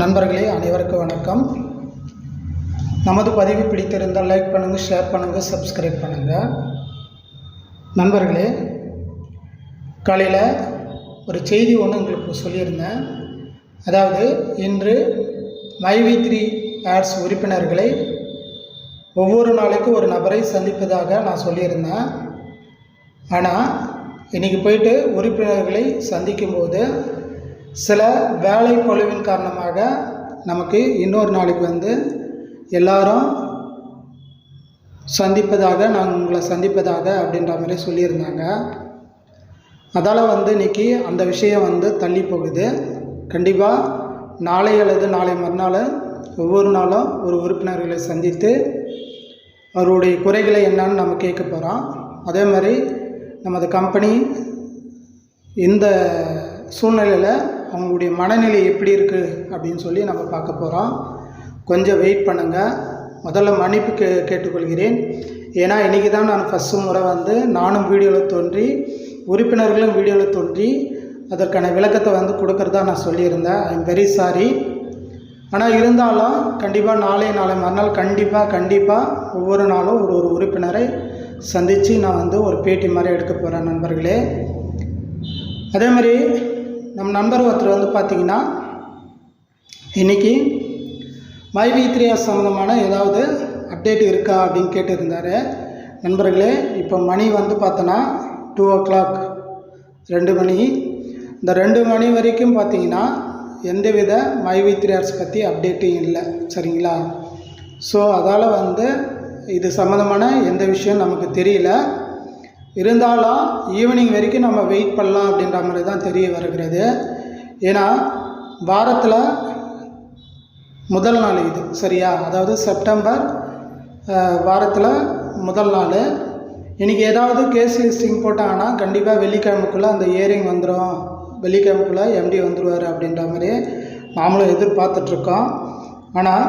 நண்பர்களே அனைவருக்கும் வணக்கம். நமது பதிவு பிடித்திருந்தால் லைக் பண்ணுங்கள் ஷேர் பண்ணுங்கள் சப்ஸ்கிரைப் பண்ணுங்கள் நண்பர்களே காலையில் ஒரு செய்தி ஒன்று உங்களுக்கு சொல்லியிருந்தேன். அதாவது இன்று மைவி த்ரீ ஆட்ஸ் உறுப்பினர்களை ஒவ்வொரு நாளைக்கும் ஒரு நபரை சந்திப்பதாக நான் சொல்லியிருந்தேன். ஆனால் இன்றைக்கி போயிட்டு உறுப்பினர்களை சந்திக்கும்போது சில வேலை பளுவின் காரணமாக நமக்கு இன்னொரு நாளைக்கு வந்து எல்லாரும் சந்திப்பதாக நாங்கள் உங்களை சந்திப்பதாக அப்படின்ற மாதிரி சொல்லியிருந்தாங்க. அதால் வந்து இன்றைக்கி அந்த விஷயம் வந்து தள்ளி போகுது. கண்டிப்பாக நாளை அல்லது நாளை மறுநாள் ஒவ்வொரு நாளும் ஒரு உறுப்பினர்களை சந்தித்து அவருடைய குறைகளை என்னன்னு நம்ம கேட்க போகிறோம் அதே மாதிரி நமது கம்பெனி இந்த சூழ்நிலையில் அவங்களுடைய மனநிலை எப்படி இருக்குது அப்படின்னு சொல்லி நம்ம பார்க்க போகிறோம் கொஞ்சம் வெயிட் பண்ணுங்கள் முதல்ல மன்னிப்பு கே கேட்டுக்கொள்கிறேன். ஏன்னா இன்றைக்கி தான் நான் ஃபஸ்ட்டு முறை வந்து நானும் வீடியோவில் தோன்றி உறுப்பினர்களும் வீடியோவில் தோன்றி அதற்கான விளக்கத்தை வந்து கொடுக்குறதா நான் சொல்லியிருந்தேன். ஐ எம் வெரி சாரி ஆனால் இருந்தாலும் கண்டிப்பாக நாளை நாளை மறுநாள் கண்டிப்பாக கண்டிப்பாக ஒவ்வொரு நாளும் ஒரு ஒரு உறுப்பினரை சந்தித்து நான் வந்து ஒரு பேட்டி மாதிரி எடுக்க போகிறேன் நண்பர்களே. அதே மாதிரி நம்ம நண்பர் ஒருத்தர் வந்து பார்த்திங்கன்னா இன்றைக்கி மைவி த்ரீ சம்மந்தமான ஏதாவது அப்டேட் இருக்கா அப்படின்னு கேட்டிருந்தார். நண்பர்களே இப்போ மணி வந்து பார்த்தோன்னா டூ ஓ கிளாக் ரெண்டு மணி. இந்த ரெண்டு மணி வரைக்கும் பார்த்தீங்கன்னா எந்தவித மைவி த்ரீ ஆர்ஸ் பற்றி அப்டேட்டும் இல்லை சரிங்களா? ஸோ அதால் வந்து இது சம்மந்தமான எந்த விஷயம் நமக்கு தெரியல. இருந்தாலும் ஈவினிங் வரைக்கும் நம்ம வெயிட் பண்ணலாம் அப்படின்ற மாதிரி தான் தெரிய வருகிறது. ஏன்னா வாரத்தில் முதல் நாள் இது சரியா? அதாவது செப்டம்பர் வாரத்தில் முதல் நாள். இன்றைக்கி ஏதாவது கேஸ் லிஸ்டிங் போட்டாங்கன்னா கண்டிப்பாக வெள்ளிக்கிழமைக்குள்ளே அந்த இயரிங் வந்துடும் வெள்ளிக்கிழமைக்குள்ளே எம்டி வந்துடுவார் அப்படின்ற மாதிரி நாமளும் எதிர்பார்த்துட்ருக்கோம். ஆனால்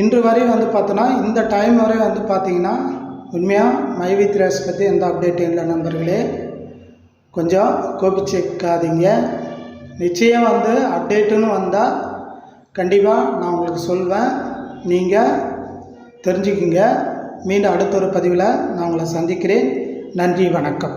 இன்று வரை வந்து பார்த்தோன்னா இந்த டைம் வரை வந்து பார்த்திங்கன்னா உண்மையாக மைவி த்ரேஸ் பற்றி எந்த அப்டேட்டும் இல்லை நண்பர்களே. கொஞ்சம் கோபிச்சிக்காதீங்க. நிச்சயம் வந்து அப்டேட்டுன்னு வந்தால் கண்டிப்பாக நான் உங்களுக்கு சொல்வேன். நீங்கள் தெரிஞ்சுக்குங்க. மீண்டும் அடுத்த ஒரு பதிவில் நான் உங்களை சந்திக்கிறேன். நன்றி வணக்கம்.